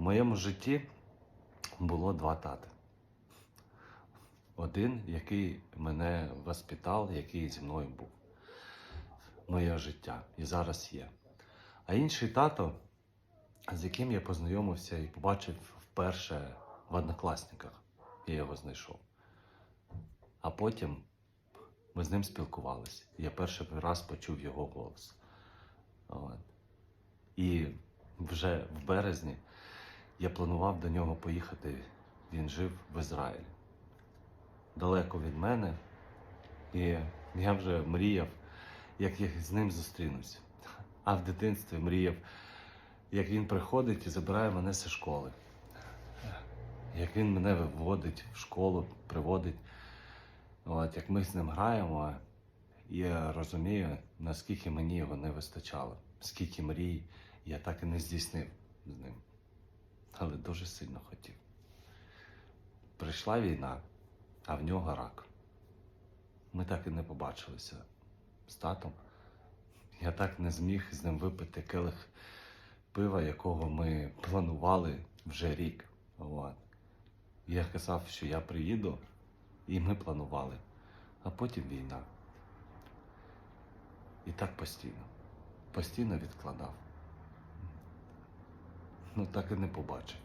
В моєму житті було два тати. Один, який мене воспитав, який зі мною був. Моє життя і зараз є. А інший тато, з яким я познайомився і побачив вперше в однокласниках, я його знайшов. А потім ми з ним спілкувалися. Я перший раз почув його голос. От. І вже в березні я планував до нього поїхати. Він жив в Ізраїлі. Далеко від мене. І я вже мріяв, як я з ним зустрінусь. А в дитинстві мріяв, як він приходить і забирає мене зі школи. Як він мене виводить в школу, приводить. От, як ми з ним граємо, я розумію, наскільки мені його не вистачало, скільки мрій я так і не здійснив з ним. Але дуже сильно хотів. Прийшла війна, а в нього рак. Ми так і не побачилися з татом. Я так не зміг з ним випити келих пива, якого ми планували вже рік. От. Я казав, що я приїду, і ми планували. А потім війна. І так постійно. Постійно відкладав. Ну, так і не побачив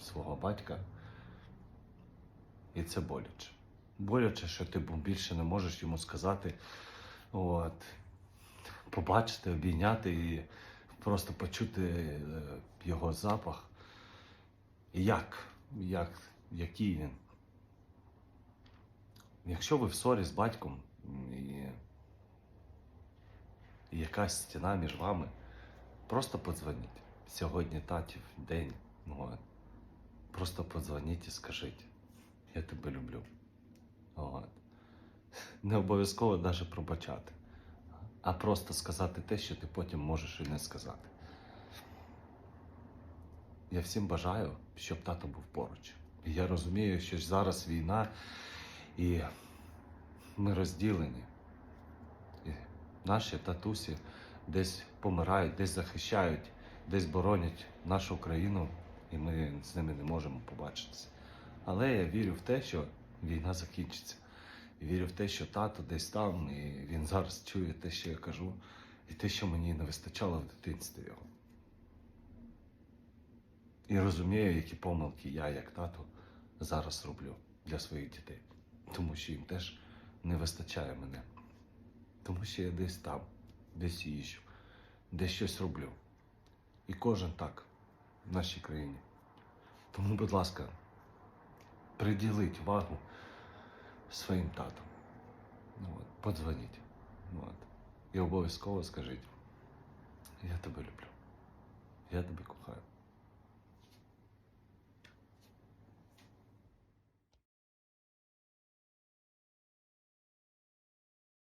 свого батька. І це боляче. Боляче, що ти більше не можеш йому сказати, от, побачити, обійняти і просто почути е, його запах. Як, як, який він. Якщо ви в ссорі з батьком і якась стіна між вами, просто подзвоніть. Сьогодні татів день. Ну, от. Просто подзвоніть і скажіть, я тебе люблю. От. Не обов'язково навіть пробачати, а просто сказати те, що ти потім можеш і не сказати. Я всім бажаю, щоб тато був поруч. Я розумію, що зараз війна і ми розділені. І наші татусі десь помирають, десь захищають, десь боронять нашу країну, і ми з ними не можемо побачитися. Але я вірю в те, що війна закінчиться. І вірю в те, що тато десь там, і він зараз чує те, що я кажу, і те, що мені не вистачало в дитинстві його. І розумію, які помилки я, як тато, зараз роблю для своїх дітей. Тому що їм теж не вистачає мене. Тому що я десь там, десь їжджу, десь щось роблю. І кожен так в нашій країні. Тому, будь ласка, приділіть увагу своїм татам. Ну, от, подзвоніть. Ну, от. І обов'язково скажіть, я тебе люблю. Я тебе кохаю.